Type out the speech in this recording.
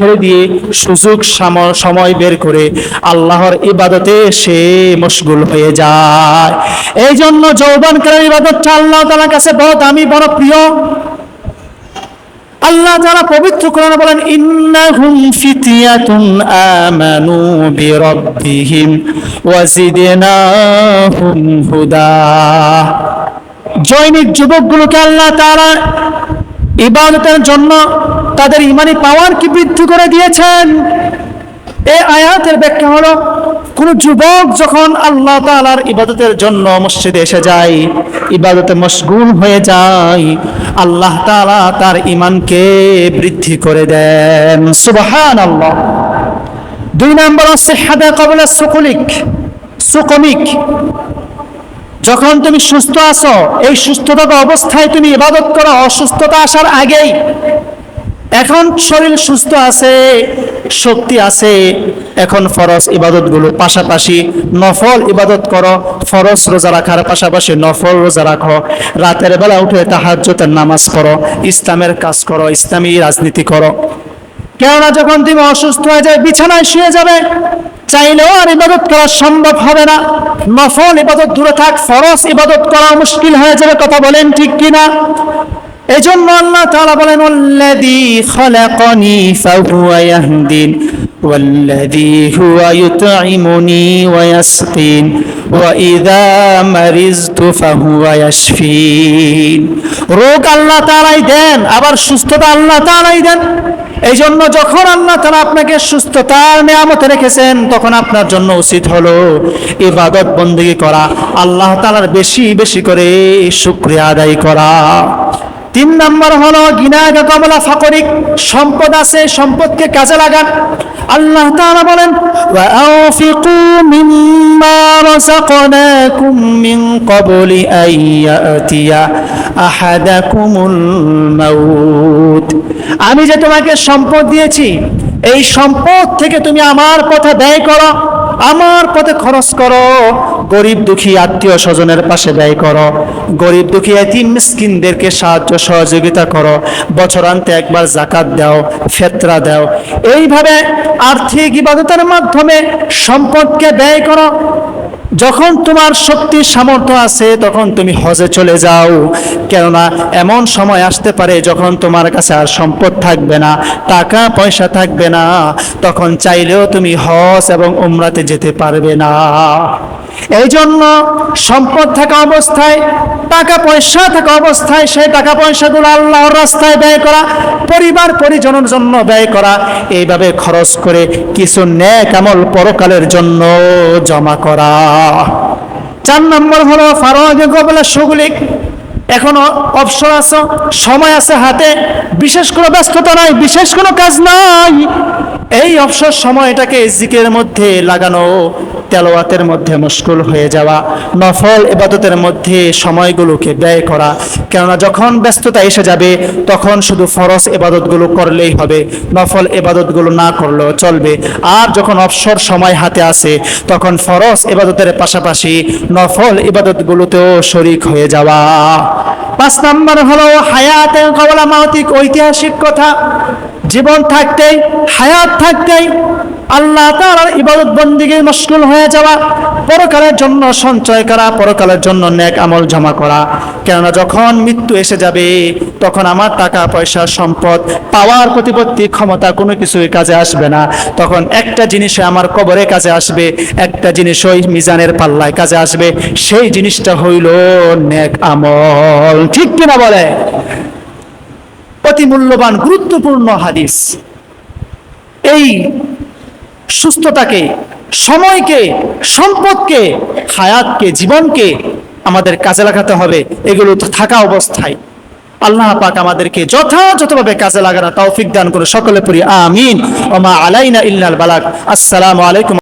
ছেড়ে দিয়ে সুযোগ সাম- সময় বের করে আল্লাহর ইবাদতে সে মশগুল হয়ে যায়। এই জন্য যৌবন যৌবনকালের ইবাদতটা আল্লাহ তালার কাছে বড় দামি, বড় প্রিয়। আল্লাহ তারা পবিত্র কোরআনে বলেন, ইন্নাহুম ফিতিয়াতুন আমানু বিরাব্বিহিম ওয়াজিদনাহুম হুদা। জৈনিক যুবকগুলোকে আল্লাহ তারা ইবাদতের জন্য তাদের ইমানি পাওয়ার কি বৃদ্ধি করে দিয়েছেন? এই আয়াতের ব্যাখ্যা হলো, কোন যুবক যখন আল্লাহ তাআলার ইবাদতের জন্য মসজিদে এসে যায়, ইবাদতে মশগুল হয়ে যায়, আল্লাহ তাআলা তার ইমানকে বৃদ্ধি করে দেন। সুবাহান আল্লাহ দুই নম্বর হচ্ছে হাদা কবলা সুকলিক, সুকমিক। যখন তুমি সুস্থ আছো, এই সুস্থতা অবস্থায় তুমি ইবাদত করো, অসুস্থতা আসার আগেই। এখন শরীর সুস্থ আছে, শক্তি আছে, এখন ফরজ ইবাদতগুলো পাশাপাশি নফল ইবাদত করো, ফরজ রোজা রাখার পাশাপাশি নফল রোজা রাখো। রাতের বেলা উঠে তাহাজ্জুদের নামাজ পড়ো, ইসলামের কাজ করো, ইসলামী রাজনীতি করো। কেননা যখন তুমি অসুস্থ হয়ে যায় বিছানায় শুয়ে যাবে চাইলেও আর ইবাদত করা সম্ভব হবে না নফল ইবাদত দূরে থাক ফরজ ইবাদত করা মুশকিল হয়ে যাবে কথা বলেন ঠিক কিনা এই জন্য আল্লাহ তাআলা বলেন ওয়াল্লাযী খালাকানি ফাহুয়া ইয়াহদিন والذي هو يطعمني ويسقين وإذا مرضت فهو يشفين রোগ আল্লাহ তালাই দেন, আবার সুস্থতা আল্লাহ তালাই দেন। এই জন্য যখন আল্লাহ তারা আপনাকে সুস্থতার নিয়ামত রেখেছেন, তখন আপনার জন্য উচিত হলো ইবাদত বন্দী করা, আল্লাহ তালার বেশি বেশি করে শুক্রিয়া আদায় করা। তিন নম্বর হলো গিনাগা কমলা ফাকরিক সম্পদ আছে, সম্পদকে কাজে লাগান। আল্লাহ তাআলা বলেন ওয়া আনফিকু মিম্মা রাযাকনাকুম মিন ক্বাবলি আন ইয়াতিয়া আহাদাকুমুল মাউত। আমি যে তোমাকে সম্পদ দিয়েছি এই সম্পদ থেকে তুমি আমার পথে ব্যয় করো, আমার পথে খরচ করো। গরিব দুঃখী আত্মীয় স্বজনের পাশে ব্যয় করো। গরিব দুঃখী এতিম মিসকিনদেরকে সাহায্য সহযোগিতা করো। বছরান্তে একবার জাকাত দাও, ফেতরা দাও। এইভাবে আর্থিক ইবাদতের মাধ্যমে সম্পদকে ব্যয় করো। যখন তোমার শক্তি সামর্থ্য আছে, তখন তুমি হজে চলে যাও। কেননা এমন সময় আসতে পারে যখন তোমার কাছে আর সম্পদ থাকবে না, টাকা পয়সা থাকবে না, তখন চাইলেও তুমি হজ এবং উমরাতে যেতে পারবে না। এই জন্য সম্পদ থাকা অবস্থায়, টাকা পয়সা থাকা অবস্থায়, সেই টাকা পয়সাগুলো আল্লাহর রাস্তায় ব্যয় করা, পরিবার পরিজনের জন্য ব্যয় করা, এইভাবে খরচ করে কিছু ন্যাক আমল পরকালের জন্য জমা করা। চার নম্বর হলো ফারোয়াগে কবলা সুগুলিক। এখনও অবসর আছে, সময় আছে হাতে। বিশেষ কোনো ব্যস্ততা নাই, বিশেষ কোনো কাজ নাই। এই অবসর সময়টাকে জিকের মধ্যে লাগানো তেলোয়াতের মধ্যে মুশকুল হয়ে যাওয়া, নফল এবাদতের মধ্যে সময়গুলোকে ব্যয় করা। কেননা যখন ব্যস্ততা এসে যাবে, তখন শুধু ফরজ ইবাদতগুলো করলেই হবে, নফল ইবাদতগুলো না করলেও চলবে। আর যখন অবসর সময় হাতে আসে, তখন ফরজ এবাদতের পাশাপাশি নফল ইবাদতগুলোতেও শরিক হয়ে যাওয়া। পাঁচ নম্বর হলো হায়াত কবলা মাহতিক ঐতিহাসিক কথা। জীবন থাকতেই, হায়াত থাকতেই আল্লাহ তার ইবাদত বন্দিগে মশগুল হয়ে যাওয়া। পরকালের জন্য সঞ্চয় করা, পরকালের জন্য নেক আমল জমা করা। কেননা যখন মৃত্যু এসে যাবে, তখন আমার টাকা, পয়সা, সম্পদ পাওয়ার প্রতিপত্তি, ক্ষমতা কোনো কিছুই কাজে আসবে না। তখন একটা জিনিসে আমার কবরে কাজে আসবে, একটা জিনিস ওই মিজানের পাল্লায় কাজে আসবে। সেই জিনিসটা হইল নেক আমল। ঠিক কিনা বলে? অতি মূল্যবান, গুরুত্বপূর্ণ হাদিস। এই সুস্থতাকে সময়কে, সম্পদকে, হায়াতকে, জীবনকে আমাদের কাজে লাগাতে হবে। এগুলো থাকা অবস্থায়। আল্লাহ পাক আমাদেরকে যথাযথভাবে কাজে লাগানো তৌফিক দান করে সকলে পড়ি, আমিন। ওমা আলাইনা ইল্লাল বালাক আসসালামু আলাইকুম।